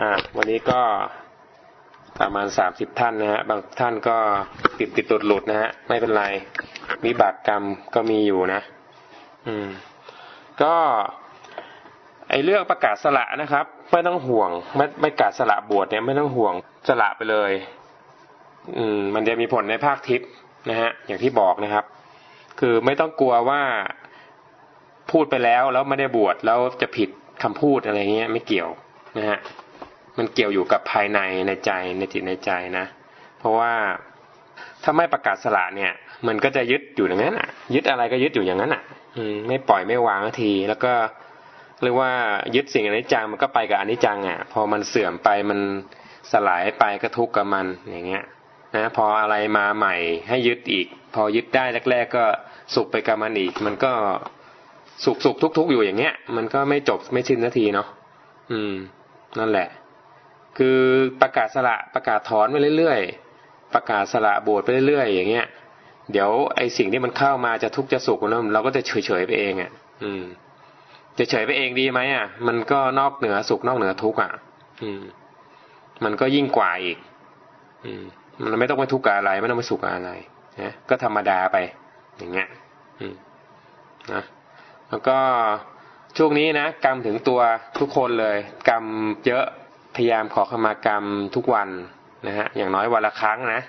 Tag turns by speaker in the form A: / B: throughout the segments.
A: อ่าวันนี้ก็ประมาณสามสิบท่านนะฮะบางท่านก็ติดติดหลุดหลุดนะฮะไม่เป็นไรวิบากกรรมก็มีอยู่นะ อืม ก็ไอเรื่องประกาศสละนะครับ ไม่ต้องห่วง ไม่ไม่ประกาศสละบวชเนี่ยไม่ต้องห่วงสละไปเลย อืม มันจะมีผลในภาคทิพย์นะฮะ อย่างที่บอกนะครับ คือไม่ต้องกลัวว่าพูดไปแล้วแล้วไม่ได้บวชแล้วจะผิดคำพูดอะไรเงี้ย ไม่เกี่ยวนะฮะ มันเกี่ยวอยู่กับภายในในใจในจิตในใจนะ เพราะว่าถ้าไม่ประกาศสละเนี่ย มันก็จะยึดอยู่อย่างนั้นอะ ยึดอะไรก็ยึดอยู่อย่างนั้นอะ อืมไม่ปล่อยไม่วางที แล้วก็เรียกว่ายึดสิ่งอนิจจังมันก็ไปกับอนิจจังอะ พอมันเสื่อมไปมันสลายไปก็ทุกข์กับมันอย่างเงี้ย นะ พออะไรมาใหม่ให้ยึดอีก พอยึดได้แรก ๆ ก็สุขไปกับมันอีก มันก็สุขสุขทุกทุกอยู่อย่างเงี้ย มันก็ไม่จบไม่สิ้นนาทีเนาะอืม นั่นแหละ คือประกาศสละประกาศถอนไปเรื่อยๆ ประกาศสละบวชไปเรื่อยๆ อย่างเงี้ย เดี๋ยวไอ้สิ่งที่มันเข้ามาจะทุกข์จะสุขนะเราก็จะเฉยๆไปเองอะ อืม จะเฉยไปเองดีไหมอะ มันก็นอกเหนือสุขนอกเหนือทุกข์อะ อืม มันก็ยิ่งกว่าอีก อืม มันไม่ต้องไปทุกข์กับอะไร ไม่ต้องไปสุขกับอะไรนะก็ธรรมดาไป อย่างเงี้ย อืม นะแล้วก็ช่วงนี้นะกรรมถึงตัวทุกคนเลย กรรมเยอะ ยายามขอขมากรรมทุกวันนะฮะอย่างน้อยวันละครั้งนะ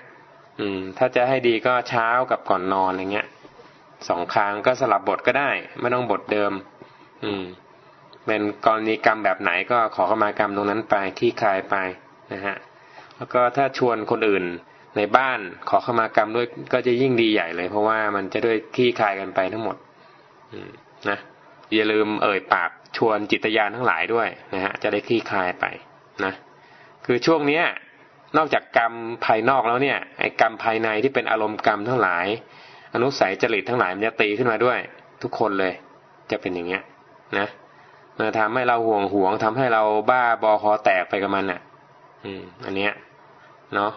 A: อืมถ้าจะให้ดีก็เช้ากับก่อนนอนอย่างเงี้ยสองครั้งก็สลับบทก็ได้ ไม่ต้องบทเดิม อืม เป็นกรณีกรรมแบบไหนก็ขอขมากรรมตรงนั้นไปที่คลายไปนะฮะแล้วก็ถ้าชวนคนอื่นในบ้านขอขมากรรมด้วยก็จะยิ่งดีใหญ่เลย เพราะว่ามันจะด้วยขี้คลายกันไปทั้งหมด อืมนะอย่าลืมเอ่ยปากชวนจิตยานทั้งหลายด้วยนะฮะจะได้คลี่คลายไป นะคือช่วงเนี้ยนอกจากกรรมภายนอกแล้วเนี่ยไอ้กรรมภายในที่เป็นอารมณ์กรรมทั้งหลาย อนุสัยจริตทั้งหลายมันจะตีขึ้นมาด้วย ทุกคนเลย จะเป็นอย่างเงี้ยนะมันทำให้เราห่วงห่วงทำให้เราบ้าบอคอแตกไปกับมันอะ อืม อันเนี้ยเนาะ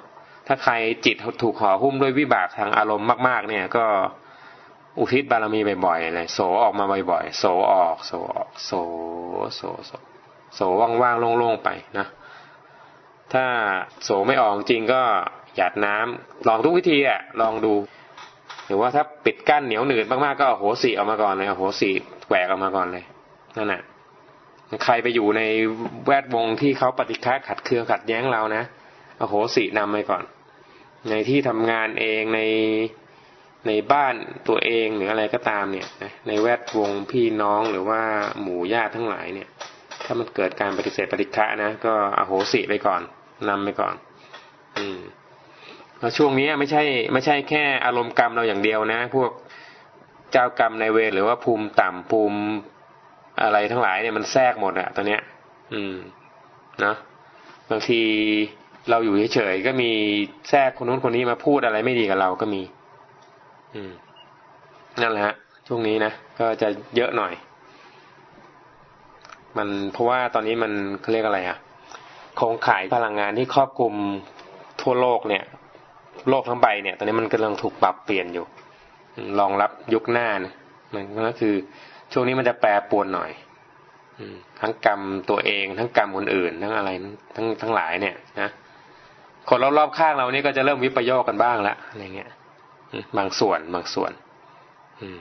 A: ถ้าใครจิตถูกห่อหุ้มด้วยวิบากทางอารมณ์มาก ๆ เนี่ย ก็อุทิศบารมีบ่อยๆเลยโสออกมาบ่อยๆโสออกโสออกโสโสโส โสว่างๆโล่งๆไปนะถ้าโสไม่ออกจริงก็หยาดน้ำลองทุกวิธีอะลองดู หรือว่าถ้าปิดกั้นเหนียวหนืดมากๆก็โหสีออกมาก่อนเลยโหสีแหวกออกมาก่อนเลยนั่นแหละใครไปอยู่ในแวดวงที่เขาปฏิฆาขัดเคืองขัดแย้งเรานะโหสีนำไปก่อน ในที่ทำงานเองในในบ้านตัวเองหรืออะไรก็ตามเนี่ย ในแวดวงพี่น้องหรือว่าหมู่ญาติทั้งหลายเนี่ย ถ้ามันเกิดการปฏิเสธปฏิฆะนะ ก็อโหสิไปก่อนนำไปก่อน อืมแล้วช่วงนี้ไม่ใช่ ไม่ใช่แค่อารมณ์กรรมเราอย่างเดียวนะ พวกเจ้ากรรมในเวรหรือว่าภูมิต่ำภูมิอะไรทั้งหลายเนี่ยมันแทรกหมดอะตอนเนี้ย อืมนะบางทีเราอยู่เฉยๆก็มีแทรกคนนู้นคนนี้มาพูดอะไรไม่ดีกับเราก็มี อืม นั่นแหละฮะช่วงนี้นะก็จะเยอะหน่อย มันเพราะว่าตอนนี้มันเขาเรียกอะไรอะโครงข่ายพลังงานที่ครอบคลุมทั่วโลกเนี่ย โลกทั้งใบเนี่ย ตอนนี้มันกำลังถูกปรับเปลี่ยนอยู่รองรับยุคหน้านะมันก็คือช่วงนี้มันจะแปรปรวนหน่อยทั้งกรรมตัวเองทั้งกรรมคนอื่นทั้งอะไรทั้งทั้งหลายเนี่ยนะคนรอบๆข้างเรานี่ก็จะเริ่มวิปโยคกันบ้างละอะไรเงี้ยบางส่วนบางส่วน อืม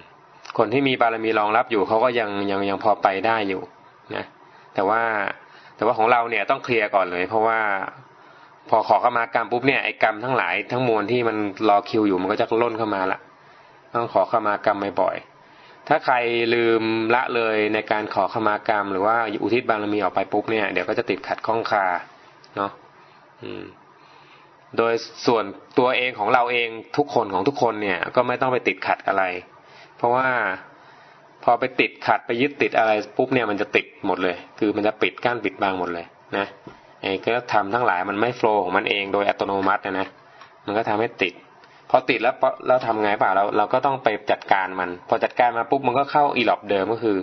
A: คนที่มีบารมีรองรับอยู่เขาก็ยังยังยังพอไปได้อยู่ นะแต่ว่าแต่ว่าของเราเนี่ยต้องเคลียร์ก่อนเลย เพราะว่าพอขอเข้ามากรรมปุ๊บเนี่ยไอ้กรรมทั้งหลายทั้งมวลที่มันรอคิวอยู่มันก็จะล่นเข้ามาละต้องขอเข้ามากรรมบ่อยๆถ้าใครลืมละเลยในการขอเข้ามากรรม หรือว่าอุทิศบารมีออกไปปุ๊บเนี่ยเดี๋ยวก็จะติดขัดข้องคาเนาะอืมโดยส่วนตัวเองของเราเองทุกคนของทุกคนเนี่ย ก็ไม่ต้องไปติดขัดอะไร เพราะว่า พอไปติดขัดไปยึดติดอะไรปุ๊บเนี่ยมันจะติดหมดเลย คือมันจะปิดกั้นปิดบังหมดเลยนะไอ้ก็ทำทั้งหลายมันไม่โฟล์ของมันเองโดยอัตโนมัตินะนะมันก็ทำให้ติด พอติดแล้วเราทำไงป่ะเราเราก็ต้องไปจัดการมัน พอจัดการมาปุ๊บมันก็เข้าอีหลอบเดิมก็คือ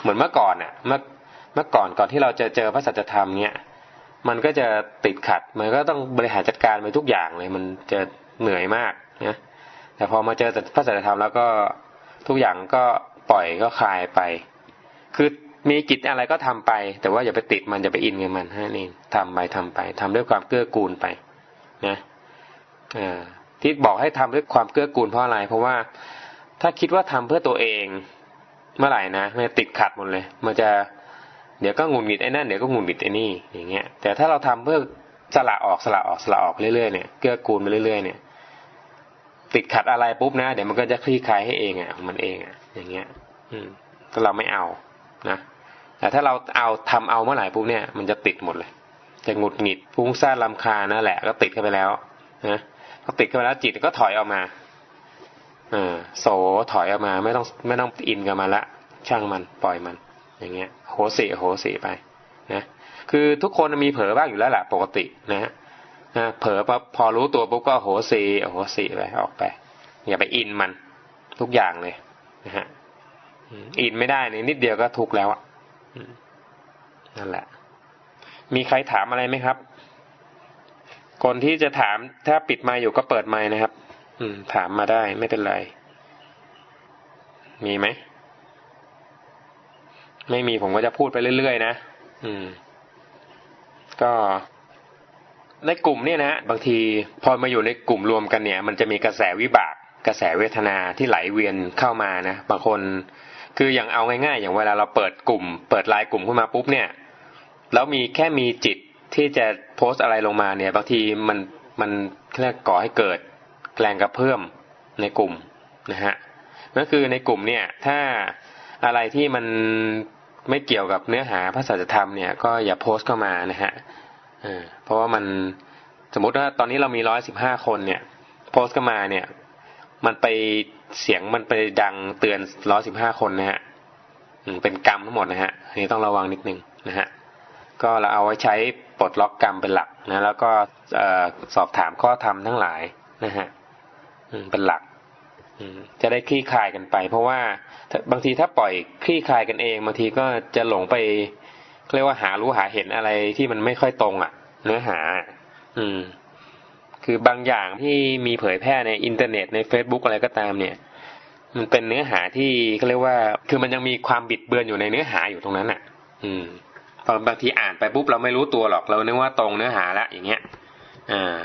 A: เหมือนเมื่อก่อนอะเมื่อเมื่อก่อนก่อนที่เราจะเจอพระสัจธรรมเนี่ยมันก็จะติดขัด มันก็ต้องบริหารจัดการไปทุกอย่างเลย มันจะเหนื่อยมากนะแต่พอมาเจอพระสัจธรรมแล้วก็ทุกอย่างก็ ปล่อยก็คลายไป คือมีกิจอะไรก็ทำไป แต่ว่าอย่าไปติดมันอย่าไปอินกับมันฮะนี่ทำไปทำไปทำด้วยความเกื้อกูลไป นะอ่าที่บอกให้ทำด้วยความเกื้อกูลเพราะอะไร เพราะว่าถ้าคิดว่าทำเพื่อตัวเองเมื่อไหร่นะมันจะติดขัดหมดเลย มันจะเดี๋ยวก็งุดหงิดไอ้นั่นเดี๋ยวก็งุดหงิดไอ้นี่อย่างเงี้ย แต่ถ้าเราทำเพื่อสละออกสละออกสละออกเรื่อยๆเนี่ยเกื้อกูลไปเรื่อยๆเนี่ย ติดขัดอะไรปุ๊บนะ เดี๋ยวมันก็จะคลี่คลายให้เองอะของมันเองอะ อย่างเงี้ย อืมก็เราไม่เอานะแต่ถ้าเราเอาทำเอาเมื่อไหร่ปุ๊บเนี่ยมันจะติดหมดเลย จะหงุดหงิดฟุ้งซ่านลำคานั่นแหละ ก็ติดเข้าไปแล้วนะพอติดเข้าไปแล้วจิตก็ถอยออกมาเออโสถอยออกมาไม่ต้องไม่ต้องอินกับมันละ ช่างมันปล่อยมัน อย่างเงี้ย โหสิโหสิไปนะคือทุกคนมีเผลอบ้างอยู่แล้วแหละปกตินะฮะนะเผลอปั๊บพอรู้ตัวปุ๊บก็โหสิโหสิไปออกไป อย่าไปอินมันทุกอย่างเลย นะฮะอินไม่ได้เนี่ยนิดเดียวก็ทุกแล้วอะนั่นแหละ มีใครถามอะไรไหมครับ คนที่จะถามถ้าปิดไมค์อยู่ก็เปิดไมค์นะครับ อืม ถามมาได้ไม่เป็นไร มีไหม ไม่มีผมก็จะพูดไปเรื่อยๆนะอืม ก็ในกลุ่มเนี่ยนะบางทีพอมาอยู่ในกลุ่มรวมกันเนี่ย มันจะมีกระแสวิบาก กระแสเวทนาที่ไหลเวียนเข้ามานะบางคน คืออย่างเอาง่ายๆ อย่างเวลาเราเปิดกลุ่ม เปิดไลน์กลุ่มขึ้นมาปุ๊บเนี่ยแล้วมีแค่มีจิตที่จะโพสต์อะไรลงมาเนี่ย บางทีมันมันเรียกก่อให้เกิดแรงกระเพื่อมในกลุ่มนะฮะก็คือในกลุ่มเนี่ยถ้าอะไรที่มันไม่เกี่ยวกับเนื้อหาพระสัจธรรมเนี่ยก็อย่าโพสต์เข้ามานะฮะเออเพราะว่ามันสมมติว่าตอนนี้เรามีร้อยสิบห้าคนเนี่ย โพสต์เข้ามาเนี่ย มันไปเสียงมันไปดังเตือนร้อยสิบห้าคนนะฮะเป็นกรรมทั้งหมดนะฮะอันนี้ต้องระวังนิดนึงนะฮะก็เราเอาไว้ใช้ปลดล็อกกรรมเป็นหลักนะ แล้วก็สอบถามข้อธรรมทั้งหลายนะฮะเป็นหลักจะได้คลี่คลายกันไป เพราะว่าบางทีถ้าปล่อยคลี่คลายกันเองบางทีก็จะหลงไปเรียกว่าหารู้หาเห็นอะไรที่มันไม่ค่อยตรงอะ เนื้อหา อืม คือบางอย่างที่มีเผยแพร่ในอินเทอร์เน็ตใน Facebook อะไรก็ตามเนี่ย มันเป็นเนื้อหาที่เขาเรียกว่า คือมันยังมีความบิดเบือนอยู่ในเนื้อหาอยู่ตรงนั้นอะ อืมพอบางทีอ่านไปปุ๊บเราไม่รู้ตัวหรอกเรานึกว่าตรงเนื้อหาละอย่างเงี้ย อ่า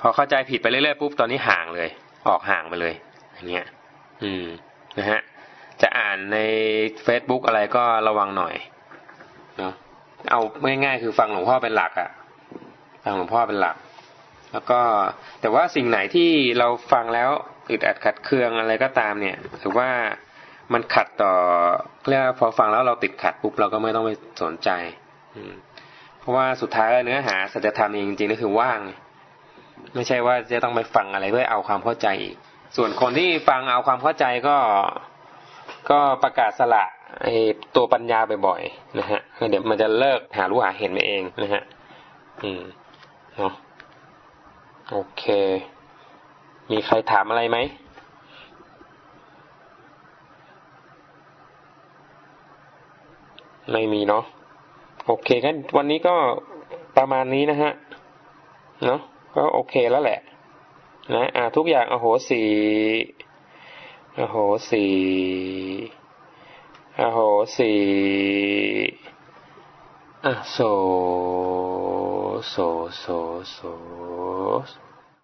A: พอเข้าใจผิดไปเรื่อยๆปุ๊บตอนนี้ห่างเลย ออกห่างไปเลย อย่างเงี้ย อืมนะฮะ จะอ่านใน Facebook อะไรก็ระวังหน่อยเนาะเอาง่ายๆคือฟังหลวงพ่อเป็นหลักอะฟังหลวงพ่อเป็นหลัก แล้วก็แต่ว่าสิ่งไหนที่เราฟังแล้วอึดอัดขัดเคืองอะไรก็ตามเนี่ยหรือว่ามันขัดต่อเรียกว่พอฟังแล้วเราติดขัดปุ๊บเราก็ไม่ต้องไปสนใจ อืม เพราะว่าสุดท้ายแล้วเนื้อหาสัจธรรมเองจริงๆก็คือว่าง ไม่ใช่ว่าจะต้องไปฟังอะไรเพื่อเอาความเข้าใจอีก ส่วนคนที่ฟังเอาความเข้าใจก็ก็ประกาศสละไอ้ตัวปัญญาบ่อยๆนะฮะเดี๋ยวมันจะเลิกหารู้หาเห็นไปเองนะฮะ อืมเนาะ โอเค มีใครถามอะไรไหม ไม่มีเนาะ โอเคงั้นวันนี้ก็ประมาณนี้นะฮะ เนาะ ก็โอเคแล้วแหละ นะ อ่า ทุกอย่างอโหสีอโหสีอโหสีอะโส โสโสโส